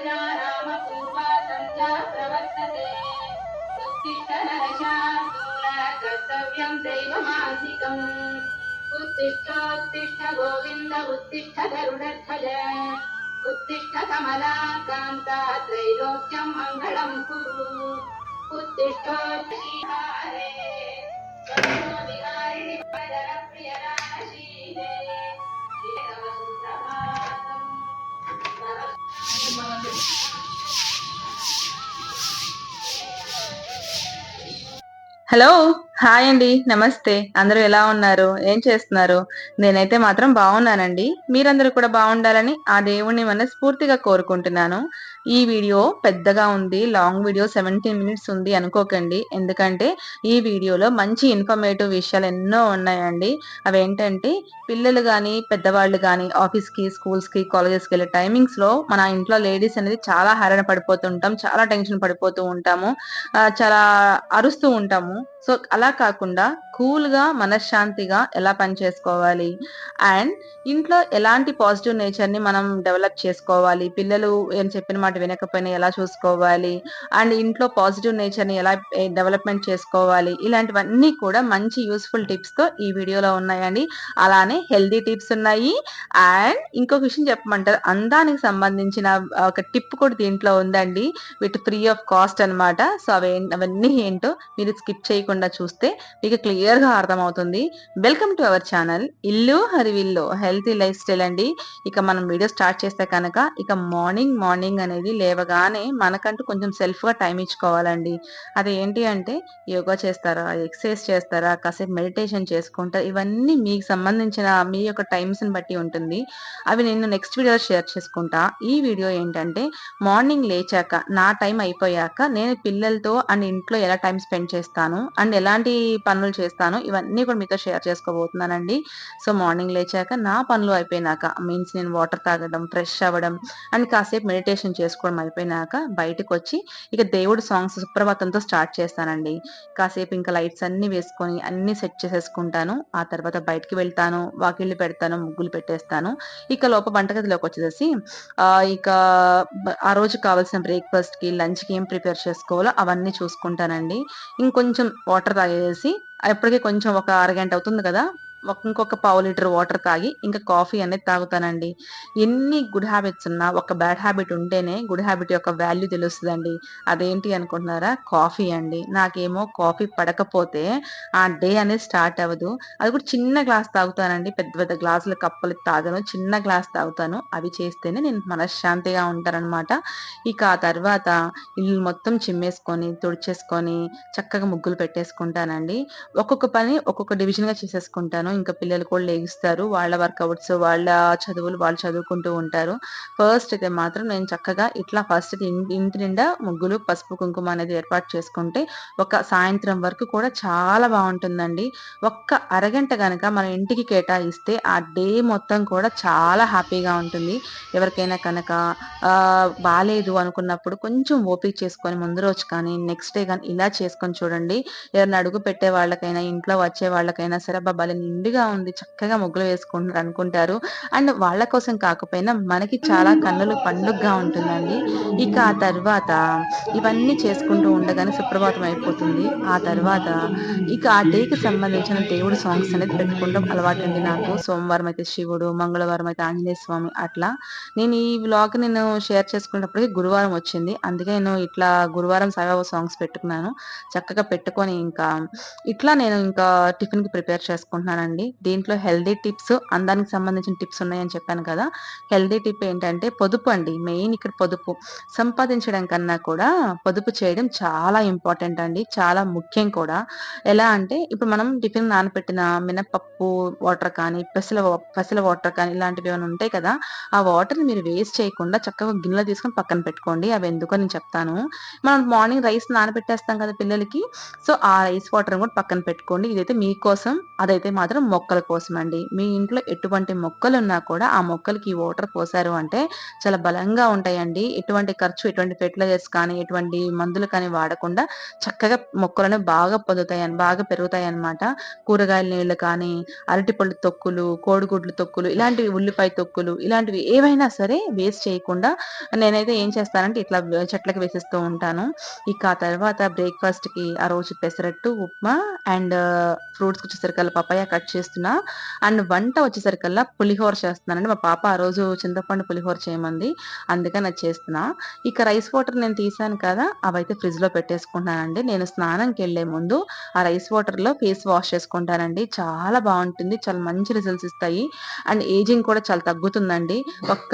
प्रजा रामपूर्वा सन्ध्या प्रवर्तते उत्तिष्ठ नरशार्दूल कर्तव्यं दैवमासिकम् उत्तिष्ठोत्तिष्ठ गोविन्द उत्तिष्ठ गरुडध्वज उत्तिष्ठ कमला कान्ता त्रैलोक्यं मङ्गलं कुरु उत्तिष्ठोत्तिहारे विहारिणि प्रियराशीले హలో హాయ్ అండి నమస్తే. అందరూ ఎలా ఉన్నారు? ఏం చేస్తున్నారు? నేనైతే మాత్రం బాగున్నానండి. మీరందరూ కూడా బాగుండాలని ఆ దేవుణ్ణి మనస్ఫూర్తిగా కోరుకుంటున్నాను. ఈ వీడియో పెద్దగా ఉంది లాంగ్ వీడియో సెవెంటీన్ మినిట్స్ ఉంది అనుకోకండి. ఎందుకంటే ఈ వీడియోలో మంచి ఇన్ఫర్మేటివ్ విషయాలు ఎన్నో ఉన్నాయండి. అవేంటంటే పిల్లలు కానీ పెద్దవాళ్ళు కానీ ఆఫీస్కి స్కూల్స్కి కాలేజెస్కి వెళ్ళే టైమింగ్స్లో మన ఇంట్లో లేడీస్ అనేది చాలా హరణ పడిపోతుంటాం చాలా టెన్షన్ పడిపోతూ ఉంటాము చాలా అరుస్తూ ఉంటాము. సో అలా కాకుండా కూల్గా మనశ్శాంతిగా ఎలా పని చేసుకోవాలి? అండ్ ఇంట్లో ఎలాంటి పాజిటివ్ నేచర్ని మనం డెవలప్ చేసుకోవాలి? పిల్లలు ఏం చెప్పిన మాట వినకపోయినా ఎలా చూసుకోవాలి? అండ్ ఇంట్లో పాజిటివ్ నేచర్ని ఎలా డెవలప్మెంట్ చేసుకోవాలి? ఇలాంటివన్నీ కూడా మంచి యూస్ఫుల్ టిప్స్తో ఈ వీడియోలో ఉన్నాయండి. అలానే హెల్దీ టిప్స్ ఉన్నాయి. అండ్ ఇంకొక విషయం చెప్పమంటారు. అందానికి సంబంధించిన ఒక టిప్ కూడా దీంట్లో ఉందండి. విత్ ఫ్రీ ఆఫ్ కాస్ట్ అనమాట సో అవి అవన్నీ ఏంటో మీరు స్కిప్ చేయకుండా చూస్తే మీకు క్లియర్గా అర్థమవుతుంది. Welcome to our channel. ఇల్లు హరివిల్లు. హెల్తీ లైఫ్ స్టైల్ అండి. ఇక మనం వీడియో స్టార్ట్ చేస్తే కనుక ఇక మార్నింగ్ మార్నింగ్ అనేది లేవగానే మనకంటూ కొంచెం సెల్ఫ్గా టైం ఇచ్చుకోవాలండి. అది ఏంటి అంటే యోగా చేస్తారా ఎక్సర్సైజ్ చేస్తారా కాసేపు మెడిటేషన్ చేసుకుంటారా ఇవన్నీ మీకు సంబంధించిన మీ యొక్క టైమ్స్ని బట్టి ఉంటుంది. అవి నేను నెక్స్ట్ వీడియో షేర్ చేసుకుంటా. ఈ వీడియో ఏంటంటే మార్నింగ్ లేచాక నా టైం అయిపోయాక నేను పిల్లలతో అండ్ ఇంట్లో ఎలా టైం స్పెండ్ చేస్తాను అండ్ ఎలాంటి పనులు చేస్తాను ఇవన్నీ కూడా మీతో షేర్ చేసుకోబోతున్నానండి. సో మార్నింగ్ లేచాక నా పనులు అయిపోయినాక మీన్స్ నేను వాటర్ తాగడం ఫ్రెష్ అవ్వడం అండ్ కాసేపు మెడిటేషన్ చేసుకోవడం అయిపోయినాక బయటకు వచ్చి ఇక దేవుడి సాంగ్స్ సుప్రభాతంతో స్టార్ట్ చేస్తానండి. కాసేపు ఇంకా లైట్స్ అన్ని వేసుకొని అన్ని సెట్ చేసేసుకుంటాను. ఆ తర్వాత బయటకి వెళ్తాను వాకిళ్ళు పెడతాను ముగ్గులు పెట్టేస్తాను. ఇక లోప వంటగదిలోకి వచ్చేసి ఇక ఆ రోజు కావాల్సిన బ్రేక్ఫాస్ట్కి లంచ్కి ఏం ప్రిపేర్ చేసుకోవాలో అవన్నీ చూసుకుంటానండి. ఇంకొంచెం వాటర్ తాగేసి ఎప్పటికీ కొంచెం ఒక అరగంట అవుతుంది కదా? ఇంకొక పావు లీటర్ వాటర్ తాగి ఇంకా కాఫీ అనేది తాగుతానండి. ఎన్ని గుడ్ హ్యాబిట్స్ ఉన్నా ఒక బ్యాడ్ హ్యాబిట్ ఉంటేనే గుడ్ హ్యాబిట్ యొక్క వాల్యూ తెలుస్తుందండి. అదేంటి అనుకుంటున్నారా? కాఫీ అండి. నాకేమో కాఫీ పడకపోతే ఆ డే అనేది స్టార్ట్ అవ్వదు. అది కూడా చిన్న గ్లాస్ తాగుతానండి. పెద్ద పెద్ద గ్లాసుల కప్పలు తాగను. చిన్న గ్లాస్ తాగుతాను. అవి చేస్తేనే నేను మనశ్శాంతిగా ఉంటానన్నమాట. ఇక ఆ తర్వాత ఇల్లు మొత్తం చిమ్మేసుకొని తుడిచేసుకొని చక్కగా ముగ్గులు పెట్టేసుకుంటానండి. ఒక్కొక్క పని ఒక్కొక్క డివిజన్గా చేసేసుకుంటాను. ఇంకా పిల్లలు కూడా లేగిస్తారు. వాళ్ళ వర్కౌట్స్ వాళ్ళ చదువులు వాళ్ళు చదువుకుంటూ ఉంటారు. ఫస్ట్ అయితే మాత్రం నేను చక్కగా ఇట్లా ఫస్ట్ ఇంటి నిండా ముగ్గులు పసుపు కుంకుమ అనేది ఏర్పాటు చేసుకుంటే ఒక సాయంత్రం వరకు కూడా చాలా బాగుంటుందండి. ఒక్క అరగంట కనుక మన ఇంటికి కేటాయిస్తే ఆ డే మొత్తం కూడా చాలా హ్యాపీగా ఉంటుంది. ఎవరికైనా కనుక బాగాలేదు అనుకున్నప్పుడు కొంచెం ఓపిక చేసుకొని ముందు రోజు కానీ నెక్స్ట్ డే కానీ ఇలా చేసుకొని చూడండి. ఎవరిని అడుగు పెట్టే వాళ్ళకైనా ఇంట్లో వచ్చే వాళ్ళకైనా సరే బాబాలి నిండుగా ఉంది చక్కగా ముగ్గులు వేసుకుంటున్నారు అనుకుంటారు. అండ్ వాళ్ళ కోసం కాకపోయినా మనకి చాలా కన్నులు పండుగగా ఉంటుందండి. ఇక ఆ తర్వాత ఇవన్నీ చేసుకుంటూ ఉండగానే సుప్రభాతం అయిపోతుంది. ఆ తర్వాత ఇక ఆ డేకి సంబంధించిన దేవుడు సాంగ్స్ అనేది పెట్టుకుంటాం. అలవాటు అండి నాకు. సోమవారం అయితే శివుడు మంగళవారం అయితే ఆంజనేయ స్వామి అట్లా. నేను ఈ వ్లాగ్ నేను షేర్ చేసుకున్నప్పటికీ గురువారం వచ్చింది. అందుకే నేను ఇట్లా గురువారం సాయిబాబా సాంగ్స్ పెట్టుకున్నాను. చక్కగా పెట్టుకొని ఇంకా ఇట్లా నేను ఇంకా టిఫిన్కి ప్రిపేర్ చేసుకుంటున్నానండి దీంట్లో హెల్దీ టిప్స్ అందానికి సంబంధించిన టిప్స్ ఉన్నాయని చెప్పాను కదా. హెల్దీ టిప్ ఏంటంటే పొదుపు అండి. మెయిన్ ఇక్కడ పొదుపు. సంపాదించడం కన్నా కూడా పొదుపు చేయడం చాలా ఇంపార్టెంట్ అండి. చాలా ముఖ్యం కూడా. ఎలా అంటే ఇప్పుడు మనం టిఫిన్ నానపెట్టిన మినపప్పు వాటర్ కానీ పెసల పెసల వాటర్ కానీ ఇలాంటివి ఏమైనా ఉంటాయి కదా ఆ వాటర్ని మీరు వేస్ట్ చేయకుండా చక్కగా గిన్నెలో తీసుకొని పక్కన పెట్టుకోండి. అవి ఎందుకో నేను చెప్తాను. మనం మార్నింగ్ రైస్ నానబెట్టేస్తాం కదా పిల్లలకి. సో ఆ రైస్ వాటర్ కూడా పక్కన పెట్టుకోండి. ఇదైతే మీకోసం అదైతే మాత్రం మాత్రం మొక్కల కోసం అండి మీ ఇంట్లో ఎటువంటి మొక్కలు ఉన్నా కూడా ఆ మొక్కలకి ఈ వాటర్ పోసారు అంటే చాలా బలంగా ఉంటాయండి. ఎటువంటి ఖర్చు ఎటువంటి ఫెర్టిలైజర్స్ కానీ ఎటువంటి మందులు కానీ వాడకుండా చక్కగా మొక్కలను బాగా పొందుతాయి బాగా పెరుగుతాయి అన్నమాట కూరగాయల నీళ్ళు కానీ అరటిపళ్ళు తొక్కులు కోడిగుడ్లు తొక్కులు ఇలాంటివి ఉల్లిపాయ తొక్కులు ఇలాంటివి ఏవైనా సరే వేస్ట్ చేయకుండా నేనైతే ఏం చేస్తానంటే ఇట్లా చెట్లకు వేసిస్తూ ఉంటాను. ఇక ఆ తర్వాత బ్రేక్ఫాస్ట్కి ఆ రోజు పెసరట్టు ఉప్మా అండ్ ఫ్రూట్స్ వచ్చేసరికి పపాయ కట్ చేస్తున్నా. అండ్ వంట వచ్చేసరికల్లా పులిహోర చేస్తున్నానండి. మా పాప ఆ రోజు చింతపండు పులిహోర చేయమంది. అందుకని అది చేస్తున్నా. ఇక రైస్ వాటర్ నేను తీసాను కదా అవైతే ఫ్రిడ్జ్లో పెట్టేసుకుంటానండి నేను స్నానంకి వెళ్ళే ముందు ఆ రైస్ వాటర్లో ఫేస్ వాష్ చేసుకుంటానండి. చాలా బాగుంటుంది. చాలా మంచి రిజల్ట్స్ ఇస్తాయి. అండ్ ఏజింగ్ కూడా చాలా తగ్గుతుందండి. ఒక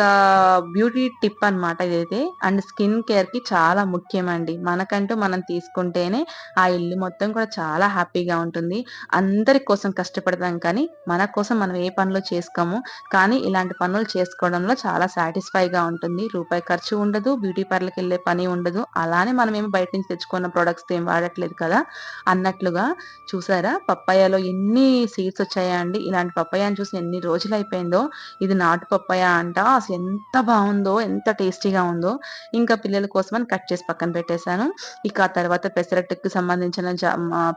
బ్యూటీ టిప్ అన్నమాట ఇదైతే. అండ్ స్కిన్ కేర్కి చాలా ముఖ్యమండి. మనకంటూ మనం తీసుకుంటేనే ఆ ఇల్లు మొత్తం కూడా చాలా హ్యాపీగా ఉంటుంది. అందరి కోసం కష్టపడతాం కానీ మన కోసం మనం ఏ పనులు చేసుకోము. కానీ ఇలాంటి పనులు చేసుకోవడంలో చాలా సాటిస్ఫైగా ఉంటుంది. రూపాయి ఖర్చు ఉండదు బ్యూటీ పార్లర్కి వెళ్ళే పని ఉండదు. అలానే మనం ఏమి బయట నుంచి తెచ్చుకున్న ప్రొడక్ట్స్ ఏం వాడట్లేదు కదా. అన్నట్లుగా చూసారా? పప్పాయలో ఎన్ని సీడ్స్ వచ్చాయా అండి? ఇలాంటి పప్పాయని చూసి ఎన్ని రోజులు అయిపోయిందో. ఇది నాటు పప్పాయ అంట? అసలు ఎంత బాగుందో ఎంత టేస్టీగా ఉందో. ఇంకా పిల్లల కోసమని కట్ చేసి పక్కన పెట్టేశాను. ఇక ఆ తర్వాత పెసరట్టుకు సంబంధించిన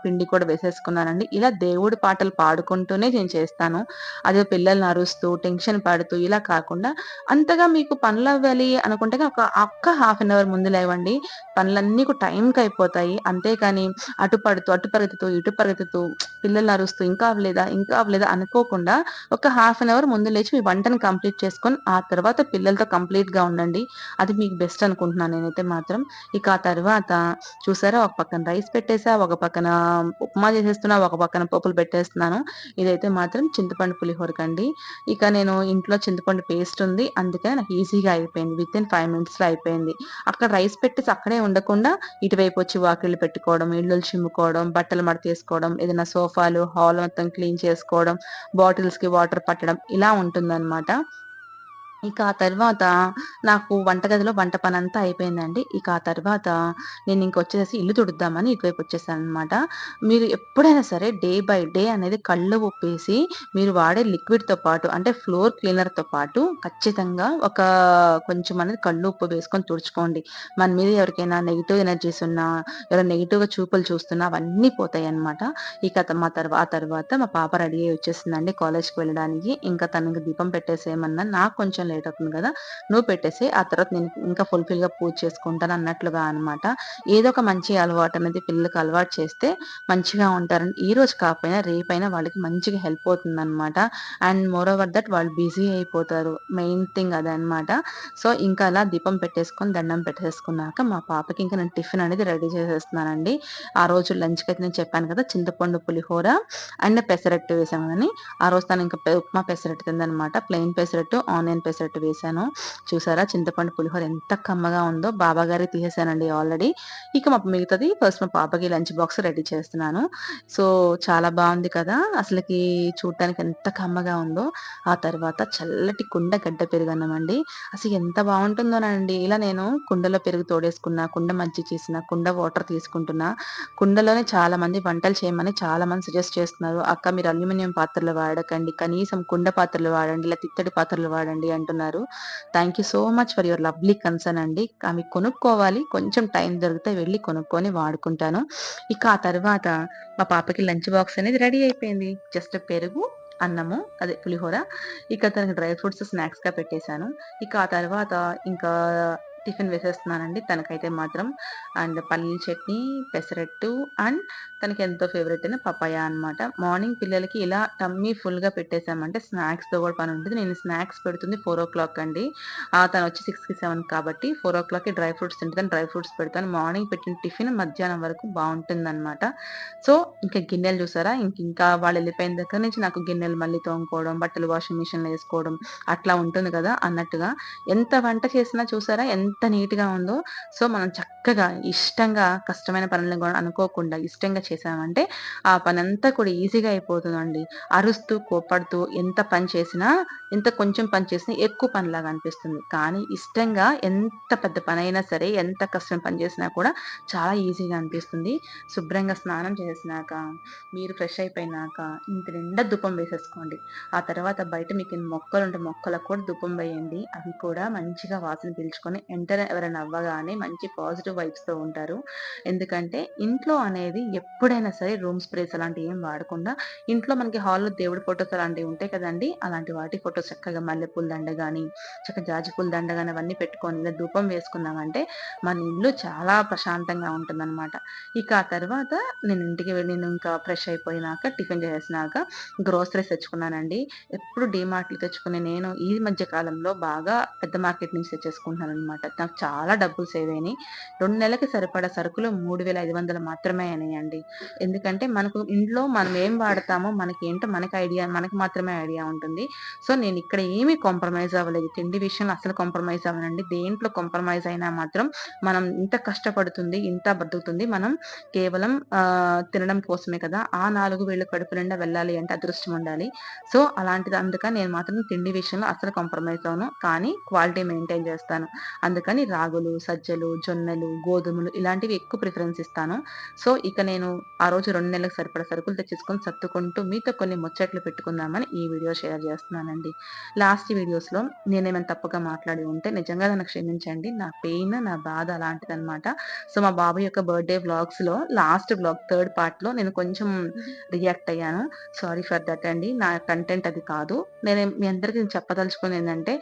పిండి కూడా వేసేసుకున్నానండి. ఇలా దేవుడి పాటలు పడుకుంటూనే నేను చేస్తాను. అదే పిల్లల్ని అరుస్తూ టెన్షన్ పడుతూ ఇలా కాకుండా అంతగా మీకు పనులు అవ్వాలి అనుకుంటే ఒక ఒక్క హాఫ్ అన్ అవర్ ముందు లేవండి. పనులన్నీ టైంకి అయిపోతాయి. అంతేకాని అటు పడుతూ అటు పరిగెత్తుతూ ఇటు పరిగెత్తుతూ పిల్లల్ని అరుస్తూ ఇంకా అవ్వలేదా ఇంకా అవ్వలేదా అనుకోకుండా ఒక హాఫ్ అన్ అవర్ ముందు లేచి మీ వంటను కంప్లీట్ చేసుకొని ఆ తర్వాత పిల్లలతో కంప్లీట్గా ఉండండి. అది మీకు బెస్ట్ అనుకుంటున్నాను నేనైతే మాత్రం. ఇక ఆ తర్వాత చూసారా? ఒక పక్కన రైస్ పెట్టేసా ఒక పక్కన ఉప్మా చేసేస్తున్నా ఒక పక్కన పప్పులు పెట్టేస్తున్నాను. ఇదైతే మాత్రం చింతపండు పులిహోరకండి ఇక నేను ఇంట్లో చింతపండు పేస్ట్ ఉంది. అందుకే నాకు ఈజీగా అయిపోయింది. విత్ ఇన్ ఫైవ్ మినిట్స్లో అయిపోయింది. అక్కడ రైస్ పెట్టేసి అక్కడే ఉండకుండా ఇటువైపు వచ్చి వాకిళ్ళు పెట్టుకోవడం ఇళ్ళు చిమ్ముకోవడం బట్టలు మడతీసుకోవడం ఏదైనా సోఫాలు హాల్ మొత్తం క్లీన్ చేసుకోవడం బాటిల్స్కి వాటర్ పట్టడం ఇలా ఉంటుందన్నమాట. ఇక ఆ తర్వాత నాకు వంటగదిలో వంట పని అంతా అయిపోయిందండి. ఇక ఆ తర్వాత నేను ఇంకొచ్చేసి ఇల్లు తుడుద్దామని ఇటువైపు వచ్చేసాను అనమాట మీరు ఎప్పుడైనా సరే డే బై డే అనేది కళ్ళు ఒప్పేసి మీరు వాడే లిక్విడ్తో పాటు అంటే ఫ్లోర్ క్లీనర్తో పాటు ఖచ్చితంగా ఒక కొంచెం అనేది కళ్ళు ఉప్పు వేసుకొని తుడుచుకోండి. మన మీద ఎవరికైనా నెగిటివ్ ఎనర్జీస్ ఉన్నా ఎవరైనా నెగిటివ్గా చూపులు చూస్తున్నా అవన్నీ పోతాయి అనమాట ఇక మా తర్వాత ఆ తర్వాత మా పాప రెడీ అయ్యి వచ్చేసిందండి కాలేజ్కి వెళ్ళడానికి. ఇంకా తనకి దీపం పెట్టేసేయమన్నా నాకు కొంచెం లేట్ అవుతుంది కదా! నువ్వు పెట్టేసి ఆ తర్వాత నేను ఇంకా ఫుల్ఫిల్గా పూజ చేసుకుంటాను అన్నట్లుగా అనమాట ఏదో ఒక మంచి అలవాటు అనేది పిల్లలకు అలవాటు చేస్తే మంచిగా ఉంటారని ఈ రోజు కాకపోయినా రేపైనా వాళ్ళకి మంచిగా హెల్ప్ అవుతుంది అనమాట అండ్ మోర్ ఓవర్ దట్ వాళ్ళు బిజీ అయిపోతారు. మెయిన్ థింగ్ అదనమాట సో ఇంకా అలా దీపం పెట్టేసుకొని దండం పెట్టేసుకున్నాక మా పాపకి ఇంకా నేను టిఫిన్ అనేది రెడీ చేసేస్తున్నానండి. ఆ రోజు లంచ్కి అయితే నేను చెప్పాను కదా! చింతపండు పులిహోర అండ్ పెసరట్టు వేసామని ఆ రోజు తను ఇంకా ఉప్మా పెసరట్టు తిందనమాట ప్లెయిన్ పెసరట్టు ఆనియన్ పెసరట్టు పెసరట్టు వేసాను చూసారా? చింతపండు పులిహోర ఎంత కమ్మగా ఉందో బాబా గారి తీసేసానండి ఆల్రెడీ. ఇక మా మిగతాది ఫస్ట్ మా పాపకి లంచ్ బాక్స్ రెడీ చేస్తున్నాను. సో చాలా బాగుంది కదా? అసలుకి చూడటానికి ఎంత కమ్మగా ఉందో. ఆ తర్వాత చల్లటి కుండ గడ్డ పెరుగన్నామండి. అసలు ఎంత బాగుంటుందోనండి. ఇలా నేను కుండలో పెరుగు తోడేసుకున్నా కుండ మజ్జి చేసిన కుండ వాటర్ తీసుకుంటున్నా కుండలోనే చాలా మంది వంటలు చేయమని చాలా మంది సజెస్ట్ చేస్తున్నారు. అక్క మీరు అల్యూమినియం పాత్రలు వాడకండి. కనీసం కుండ పాత్రలు వాడండి ఇలా తిత్తడి పాత్రలు వాడండి అంటూ అంటున్నారు thank you so much for your lovely concern అండి. అవి కొనుక్కోవాలి. కొంచెం టైం దొరికితే వెళ్ళి కొనుక్కొని వాడుకుంటాను. ఇక ఆ తర్వాత మా పాపకి లంచ్ బాక్స్ అనేది రెడీ అయిపోయింది. జస్ట్ పెరుగు అన్నము అదే పులిహోర. ఇక తనకి డ్రై ఫ్రూట్స్ స్నాక్స్గా పెట్టేశాను. ఇక ఆ తర్వాత ఇంకా టిఫిన్ వేసేస్తున్నానండి. తనకైతే మాత్రం అండ్ పల్లీల చట్నీ పెసరట్టు అండ్ తనకి ఎంతో ఫేవరెట్ అయిన పపాయ అనమాట మార్నింగ్ పిల్లలకి ఇలా టమ్మీ ఫుల్గా పెట్టేసామంటే స్నాక్స్తో కూడా పని ఉంటుంది. నేను స్నాక్స్ పెడుతుంది ఫోర్ ఓ క్లాక్ అండి. తను వచ్చి సిక్స్కి సెవెన్ కాబట్టి ఫోర్ ఓ క్లాక్కి డ్రై ఫ్రూట్స్ తింటుంది డ్రై ఫ్రూట్స్ పెడతాను. మార్నింగ్ పెట్టిన టిఫిన్ మధ్యాహ్నం వరకు బాగుంటుందన్నమాట. సో ఇంకా గిన్నెలు చూసారా? ఇంక ఇంకా వాళ్ళు వెళ్ళిపోయిన దగ్గర నుంచి నాకు గిన్నెలు మళ్ళీ తోముకోవడం బట్టలు వాషింగ్ మిషన్లో వేసుకోవడం అట్లా ఉంటుంది కదా అన్నట్టుగా. ఎంత వంట చేసినా చూసారా? ఎంత ఎంత నీట్‌గా ఉందో. సో, మనం చక్కగా ఇష్టంగా కష్టమైన పనులను కూడా అనుకోకుండా ఇష్టంగా చేసామంటే ఆ పని అంతా కూడా ఈజీగా అయిపోతుందండి. అరుస్తూ, కోపడుతూ ఎంత పని చేసినా, ఎంత కొంచెం పని చేసినా ఎక్కువ పనిలాగా అనిపిస్తుంది. కానీ ఇష్టంగా ఎంత పెద్ద పనైనా సరే, ఎంత కష్టమైన పని చేసినా కూడా చాలా ఈజీగా అనిపిస్తుంది. శుభ్రంగా స్నానం చేసినాక, మీరు ఫ్రెష్ అయిపోయినాక ఇంత నిండా దుపం వేసేసుకోండి. ఆ తర్వాత బయట మీకు మొక్కలుంటే మొక్కలకు కూడా ధూపం వేయండి. అవి కూడా మంచిగా వాసన పీల్చుకొని వెంటనే ఎవరైనా అవ్వగానే మంచి పాజిటివ్ వైబ్స్‌తో ఉంటారు. ఎందుకంటే ఇంట్లో అనేది ఎప్పుడైనా సరే రూమ్ స్ప్రేస్ అలాంటివి ఏం వాడకుండా ఇంట్లో మనకి హాల్‌లో దేవుడి ఫోటోస్ అలాంటివి ఉంటాయి కదండి అలాంటి వాటి ఫొటోస్ చక్కగా మల్లెపూల దండ కానీ చక్కగా జాజి పూల దండ కానీ అవన్నీ పెట్టుకొని ఇలా ధూపం వేసుకున్నామంటే మన ఇల్లు చాలా ప్రశాంతంగా ఉంటుందన్నమాట ఇక ఆ తర్వాత నేను ఇంటికి వెళ్ళి నేను ఇంకా ఫ్రెష్ అయిపోయినాక టిఫిన్ చేసినాక గ్రోసరీస్ తెచ్చుకున్నానండి. ఎప్పుడు డీమార్ట్‌లో తెచ్చుకునే నేను ఈ మధ్య కాలంలో బాగా పెద్ద మార్కెట్ నుంచి తెచ్చేసుకుంటున్నాననమాట. నాకు చాలా డబ్బులు సేవ్ అయినాయి. రెండు నెలలకి సరిపడా సరుకులు 3500 మాత్రమే అయినాయండి. ఎందుకంటే మనకు ఇంట్లో మనం ఏం వాడతామో మనకి ఏంటో మనకి ఐడియా మనకి మాత్రమే ఐడియా ఉంటుంది. సో, నేను ఇక్కడ ఏమి కాంప్రమైజ్ అవ్వలేదు. తిండి విషయంలో అస్సలు కాంప్రమైజ్ అవ్వనండి. దేంట్లో కాంప్రమైజ్ అయినా మాత్రం మనం ఇంత కష్టపడుతుంది, ఇంత బ్రతుకుతుంది. మనం కేవలం తినడం కోసమే కదా! ఆ నాలుగు వేళ్ళు కడుపు నిండా వెళ్ళాలి అంటే అదృష్టం ఉండాలి. సో, అలాంటిది అందుకని నేను మాత్రం తిండి విషయంలో అసలు కాంప్రమైజ్ అవ్వను. కానీ క్వాలిటీ మెయింటైన్ చేస్తాను. అందుకని రాగులు, సజ్జలు, జొన్నలు, గోధుమలు ఇలాంటివి ఎక్కువ ప్రిఫరెన్స్ ఇస్తాను. సో, ఇక నేను ఆ రోజు రెండు నెలలకు సరిపడా సరుకులు తెచ్చేసుకొని సర్దుకుంటూ మీతో కొన్ని ముచ్చట్లు పెట్టుకుందామని ఈ వీడియో షేర్ చేస్తున్నానండి. లాస్ట్ వీడియోస్‌లో నేనేమైనా తప్పుగా మాట్లాడి ఉంటే నిజంగా నన్ను క్షమించండి. నా పెయిన్, నా బాధ అలాంటిదనమాట. సో, మా బాబు యొక్క బర్త్‌డే వ్లాగ్స్‌లో లాస్ట్ వ్లాగ్ థర్డ్ పార్ట్‌లో నేను కొంచెం రియాక్ట్ అయ్యాను. సారీ ఫర్ దట్ అండి. నా కంటెంట్ అది కాదు. నేను మీ అందరికీ చెప్పదలుచుకుని ఏంటంటే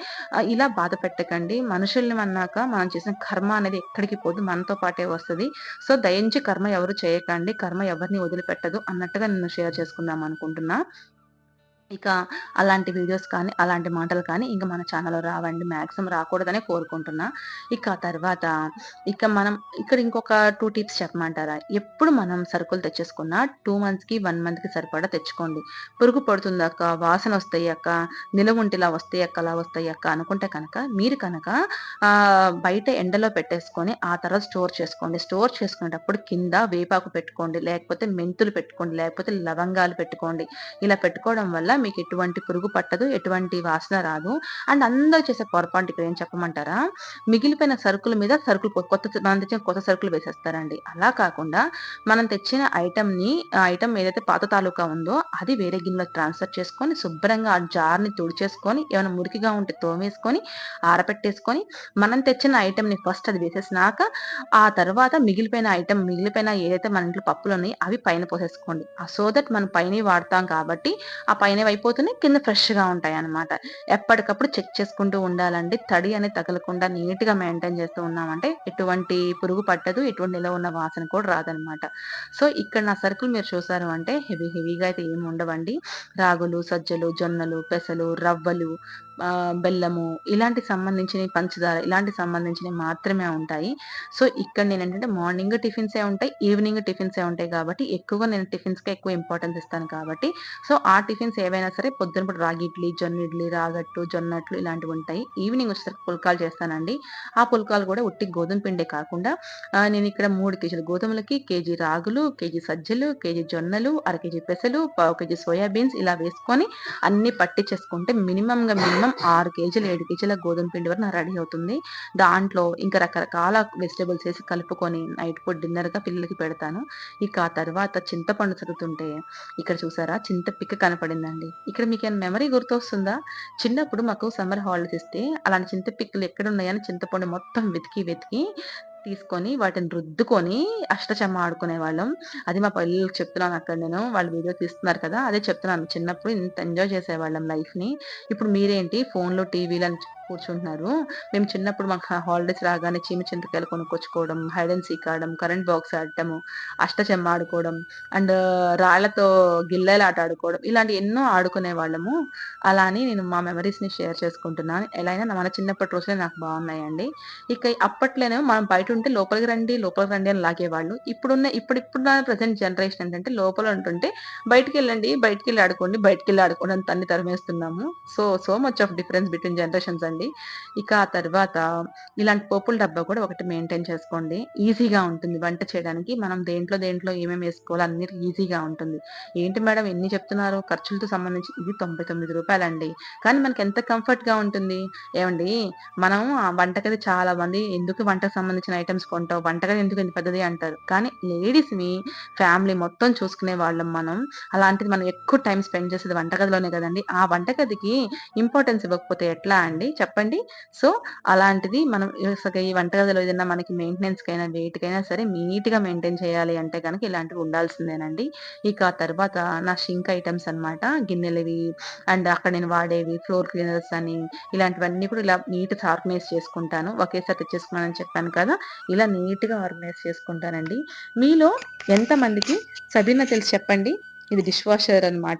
ఇలా బాధ పెట్టకండి. మనుషుల్ని అన్నాక మనం చేసిన కర్మ అనేది ఎక్కడికి పోదు. మనతో పాటే వస్తది. సో, దయించి కర్మ ఎవరు చేయకండి. కర్మ ఎవరిని వదిలిపెట్టదు అన్నట్టుగా నేను షేర్ చేసుకుందాం అనుకుంటున్నా. ఇక అలాంటి వీడియోస్ కానీ, అలాంటి మాటలు కానీ ఇంకా మన ఛానల్‌లో రావండి. మాక్సిమం రాకూడదనే కోరుకుంటున్నా. ఇక ఆ తర్వాత ఇక మనం ఇక్కడ ఇంకొక టూ టిప్స్ చెప్పమంటారా? ఎప్పుడు మనం సరుకులు తెచ్చేసుకున్నా టూ మంత్స్‌కి, వన్ మంత్‌కి సరిపడా తెచ్చుకోండి. పురుగు పడుతుందక్క, వాసన అక్క, నిలవుంటిలా ఇలా వస్తాయి అక్క, అలా వస్తాయి అక్క అనుకుంటే కనుక మీరు కనుక బయట ఎండలో పెట్టేసుకొని ఆ తర్వాత స్టోర్ చేసుకోండి. స్టోర్ చేసుకునేటప్పుడు కింద వేపాకు పెట్టుకోండి. లేకపోతే మెంతులు పెట్టుకోండి. లేకపోతే లవంగాలు పెట్టుకోండి. ఇలా పెట్టుకోవడం వల్ల మీకు ఎటువంటి పురుగు పట్టదు. ఎటువంటి వాసన రాదు. అండ్ అందరూ చేసే పొరపాటు ఇక్కడ ఏం చెప్పమంటారా? మిగిలిపోయిన సరుకుల మీద సరుకులు కొత్త మనం తెచ్చిన కొత్త సరుకులు వేసేస్తారండి. అలా కాకుండా మనం తెచ్చిన ఐటమ్ని ఐటమ్ ఏదైతే పాత తాలూకా ఉందో అది వేరే గిన్నెలో ట్రాన్స్‌ఫర్ చేసుకొని శుభ్రంగా ఆ జార్‌ని తుడిచేసుకొని ఏమైనా మురికిగా ఉంటే తోమేసుకొని, ఆరపెట్టేసుకొని మనం తెచ్చిన ఐటెమ్‌ని ఫస్ట్ అది వేసేసినాక ఆ తర్వాత మిగిలిపోయిన ఐటమ్ మిగిలిపోయిన ఏదైతే మన ఇంట్లో పప్పులున్నాయి అవి పైన పోసేసుకోండి. సో దట్ మనం పైన వాడతాం కాబట్టి ఆ పైన పైనవి అయిపోతున్నాయి. కింద ఫ్రెష్‌గా ఉంటాయన్నమాట. ఎప్పటికప్పుడు చెక్ చేసుకుంటూ ఉండాలండి. తడి అనేది తగలకుండా నీట్‌గా మెయింటైన్ చేస్తూ ఉన్నామంటే ఎటువంటి పురుగు పట్టదు. ఎటువంటి నిలవ ఉన్న వాసన కూడా రాదనమాట. సో, ఇక్కడ నా సరుకులు మీరు చూసారు అంటే హెవీ హెవీగా అయితే ఏమి ఉండవండి. రాగులు, సజ్జలు, జొన్నలు, పెసలు, రవ్వలు బెల్లము ఇలాంటికి సంబంధించినవి పంచదార ఇలాంటికి సంబంధించినవి మాత్రమే ఉంటాయి. సో, ఇక్కడ నేనేంటంటే మార్నింగ్ టిఫిన్సే ఉంటాయి. ఈవినింగ్ టిఫిన్సే ఉంటాయి కాబట్టి ఎక్కువగా నేను టిఫిన్స్‌కే ఎక్కువ ఇంపార్టెన్స్ ఇస్తాను కాబట్టి సో, ఆ టిఫిన్స్ ఏవైనా సరే పొద్దున పూట రాగి ఇడ్లీ, జొన్న ఇడ్లీ, రాగట్టు, జొన్నట్లు ఇలాంటివి ఉంటాయి. ఈవినింగ్ వచ్చేసరికి పుల్కాలు చేస్తానండి. ఆ పుల్కాలు కూడా ఉట్టి గోధుమ పిండే కాకుండా నేను ఇక్కడ మూడు కేజీలు గోధుమలకి, కేజీ రాగులు, కేజీ సజ్జలు, కేజీ జొన్నలు, అర కేజీ పెసలు, పావు కేజీ సోయాబీన్స్ ఇలా వేసుకొని అన్నీ పట్టించేసుకుంటే మినిమం ఆరు కేజీలు, ఏడు కేజీల గోధుమ పిండి వరకు రెడీ అవుతుంది. దాంట్లో ఇంకా రకరకాల వెజిటేబుల్స్ ఏసి కలుపుకొని నైట్ పూట డిన్నర్‌గా పిల్లలకి పెడతాను. ఇక ఆ తర్వాత చింతపండు చదువుతుంటే ఇక్కడ చూసారా చింత పిక్క కనపడిందండి. ఇక్కడ మీకు ఏమైనా మెమరీ గుర్తొస్తుందా? చిన్నప్పుడు మాకు సమ్మర్ హాలిడేస్ ఇస్తే అలాంటి చింత పిక్కలు ఎక్కడున్నాయని చింతపండు మొత్తం వెతికి వెతికి తీసుకొని వాటిని రుద్దుకొని అష్టచమ్మ ఆడుకునేవాళ్ళం. అది మా పిల్లలకి చెప్తున్నాను అక్కడ నేను. వాళ్ళు వీడియో తీస్తున్నారు కదా! అదే చెప్తున్నాను. చిన్నప్పుడు ఇంత ఎంజాయ్ చేసేవాళ్ళం లైఫ్‌ని. ఇప్పుడు మీరేంటి ఫోన్‌లో, టీవీలని కూర్చుంటున్నారు. మేము చిన్నప్పుడు మాకు హాలిడేస్ రాగానే చీమ చింతకాయలు కొనుక్కొచ్చుకోవడం, హైడ్ అండ్ సీక్ ఆడడం, కరెంట్ బాక్స్ ఆడటము, అష్టచెమ్మ ఆడుకోవడం అండ్ రాళ్ళతో ఆట ఆడుకోవడం ఇలాంటివి ఎన్నో ఆడుకునే వాళ్ళము అలా అని నేను మా మెమరీస్‌ని షేర్ చేసుకుంటున్నాను. ఎలా అయినా మన చిన్నప్పటి రోజులే నాకు బాగున్నాయండి. ఇక అప్పట్లోనే మనం బయట ఉంటే లోపలికి రండి, లోపలికి రండి అని లాగేవాళ్ళు. ఇప్పుడున్న ఇప్పుడిప్పుడున్న ప్రజెంట్ జనరేషన్ ఏంటంటే లోపల ఉంటుంటే బయటికెళ్ళండి, బయటికెళ్ళి ఆడుకోండి, బయటికెళ్ళి ఆడుకోండి అని తన్ని తరిమేస్తున్నాము. So, so much of difference between generations అండి. చేసుకోండి. ఇక ఆ తర్వాత ఇలాంటి పోపుల డబ్బా కూడా ఒకటి మెయింటైన్ చేసుకోండి. ఈజీగా ఉంటుంది వంట చేయడానికి. మనం దేంట్లో దేంట్లో ఏమేమి వేసుకోవాలో అన్ని ఈజీగా ఉంటుంది. ఏంటి మేడం ఎన్ని చెప్తున్నారు? ఖర్చులతో సంబంధించి ఇది తొంభై తొమ్మిది రూపాయలండి. కానీ మనకి ఎంత కంఫర్ట్గా ఉంటుంది? ఏమండి? మనం ఆ వంటగది చాలా మంది ఎందుకు వంటకు సంబంధించిన ఐటమ్స్ కొంటావు? వంటగది ఎందుకు ఇంత పెద్దది అంటారు. కానీ లేడీస్ని ఫ్యామిలీ మొత్తం చూసుకునే వాళ్ళం మనం. అలాంటిది మనం ఎక్కువ టైం స్పెండ్ చేసేది వంటగదిలోనే కదండి. ఆ వంటగదికి ఇంపార్టెన్స్ ఇవ్వకపోతే ఎట్లా అండి? చెప్పండి. సో అలాంటిది మనం ఈ ఈ వంటగదిలో ఏదైనా మనకి మెయింటెనెన్స్ కైనా వేటికైనా సరే నీట్గా మెయింటైన్ చేయాలి అంటే కనుక ఇలాంటివి ఉండాల్సిందేనండి. ఇక తర్వాత నా షింక్ ఐటమ్స్ అన్నమాట. గిన్నెలవి అండ్ అక్కడ నేను వాడేవి ఫ్లోర్ క్లీనర్స్ అని ఇలాంటివన్నీ కూడా ఇలా నీట్గా ఆర్గనైజ్ చేసుకుంటాను. ఒకేసారి తెచ్చేసుకున్నానని చెప్పాను కదా! ఇలా నీట్గా ఆర్గనైజ్ చేసుకుంటానండి. మీలో ఎంతమందికి సబీనా తెలిసి చెప్పండి? ఇది డిష్ వాషర్ అనమాట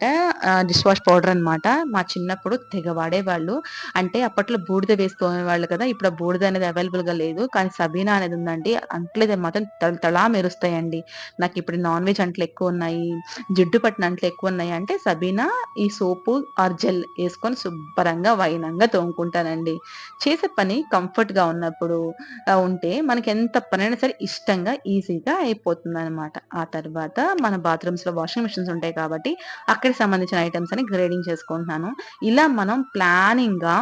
డిష్ వాష్ పౌడర్ అన్నమాట. మా చిన్నప్పుడు తెగ వాడేవాళ్ళు. అంటే అప్పట్లో బూడిద వేసుకునేవాళ్ళు కదా ఇప్పుడు ఆ బూడిద అనేది అవైలబుల్గా లేదు. కానీ సబీనా అనేది ఉందండి. అంట్లేదు మాత్రం తల- తలా మెరుస్తాయండి. నాకు ఇప్పుడు నాన్ వెజ్ అంట్లు ఎక్కువ ఉన్నాయి. జిడ్డు పట్టిన అంట్లు ఎక్కువ ఉన్నాయి. అంటే సబీనా ఈ సోపు ఆర్ జెల్ వేసుకొని శుభ్రంగా వైనంగా తోముకుంటానండి. చేసే పని కంఫర్ట్గా ఉన్నప్పుడు ఉంటే మనకి ఎంత పనైనా సరే ఇష్టంగా ఈజీగా అయిపోతుంది అనమాట ఆ తర్వాత మన బాత్రూమ్స్లో వాషింగ్ మిషన్స్ ఉంటాయి కాబట్టి అక్కడికి సంబంధించిన ఐటమ్స్ అని గ్రేడింగ్ చేసుకుంటున్నాను. ఇలా మనం ప్లానింగ్గా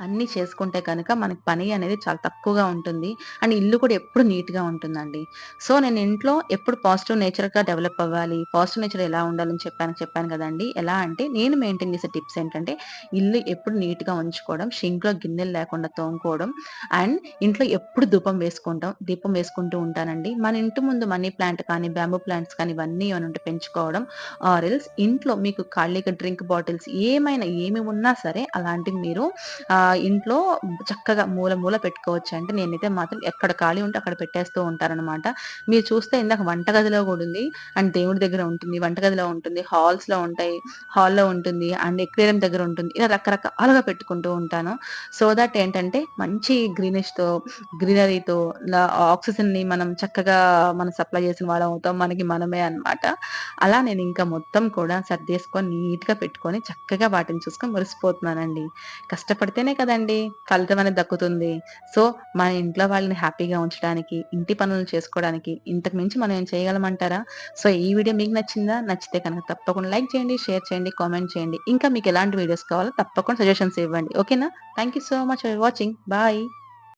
అన్ని చేసుకుంటే కనుక మనకి పని అనేది చాలా తక్కువగా ఉంటుంది. అండ్ ఇల్లు కూడా ఎప్పుడు నీట్గా ఉంటుందండి. సో నేను ఇంట్లో ఎప్పుడు పాజిటివ్ నేచర్గా డెవలప్ అవ్వాలి పాజిటివ్ నేచర్ ఎలా ఉండాలని చెప్పాను చెప్పాను కదండి. ఎలా అంటే నేను మెయింటైన్ చేసే టిప్స్ ఏంటంటే ఇల్లు ఎప్పుడు నీట్గా ఉంచుకోవడం షింక్లో గిన్నెలు లేకుండా తోముకోవడం అండ్ ఇంట్లో ఎప్పుడు ధూపం వేసుకుంటాం దీపం వేసుకుంటూ ఉంటానండి. మన ఇంటి ముందు మనీ ప్లాంట్ కానీ బ్యాంబూ ప్లాంట్స్ కానీ ఇవన్నీ ఏమైనా ఉంటే పెంచుకోవడం ఆరెల్స్ ఇంట్లో మీకు ఖాళీగా డ్రింక్ బాటిల్స్ ఏమైనా ఏమి ఉన్నా సరే అలాంటివి మీరు ఆ ఇంట్లో చక్కగా మూల మూల పెట్టుకోవచ్చు అంటే నేనైతే మాత్రం ఎక్కడ ఖాళీ ఉంటే అక్కడ పెట్టేస్తూ ఉంటారనమాట మీరు చూస్తే ఇందాక వంటగదిలో కూడా ఉంది. అండ్ దేవుడి దగ్గర ఉంటుంది వంటగదిలో ఉంటుంది హాల్స్లో ఉంటాయి హాల్లో ఉంటుంది అండ్ ఎక్వేరియం దగ్గర ఉంటుంది. ఇలా రకరకాలుగా పెట్టుకుంటూ ఉంటాను. సో దట్ ఏంటంటే మంచి గ్రీనిష్తో గ్రీనరీతో ఆక్సిజన్ని మనం చక్కగా మనం సప్లై చేసిన వాళ్ళం అవుతాం మనకి మనమే అన్నమాట. అలా నేను ఇంకా మొత్తం కూడా సర్దేసుకొని నీట్గా పెట్టుకొని చక్కగా వాటిని చూసుకొని మురిసిపోతున్నానండి. కష్టపడితేనే కదండి! ఫలితం అనేది దక్కుతుంది. సో మన ఇంట్లో వాళ్ళని హ్యాపీగా ఉంచడానికి ఇంటి పనులు చేసుకోవడానికి ఇంతకు మించి మనం ఏం చేయగలమంటారా? సో ఈ వీడియో మీకు నచ్చిందా? నచ్చితే కనుక తప్పకుండా లైక్ చేయండి షేర్ చేయండి కామెంట్ చేయండి. ఇంకా మీకు ఎలాంటి వీడియోస్ కావాలో తప్పకుండా సజెషన్స్ ఇవ్వండి. ఓకేనా? Thank you so much for watching. Bye.